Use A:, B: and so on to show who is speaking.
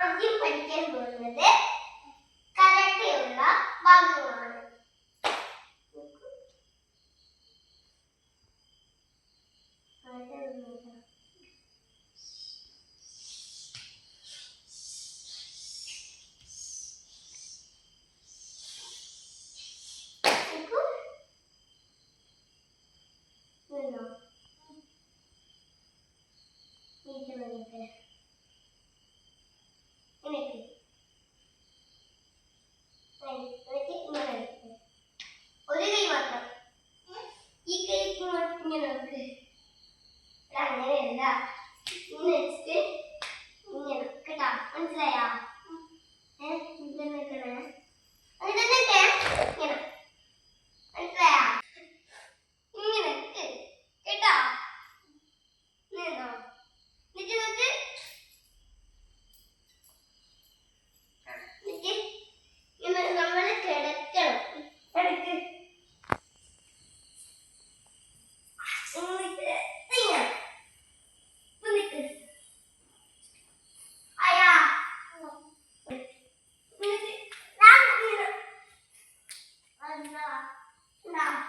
A: ആദ്യം പഠിക്കാൻ പോകുന്നത് കരട്ടയുള്ള ഭാഗമാണ് Thank you. പോകുന്നത് അങ്ങനെയല്ല. നെക്സ്റ്റ് ഇങ്ങനെ കേട്ടാ മനസ്സിലായാ? nào.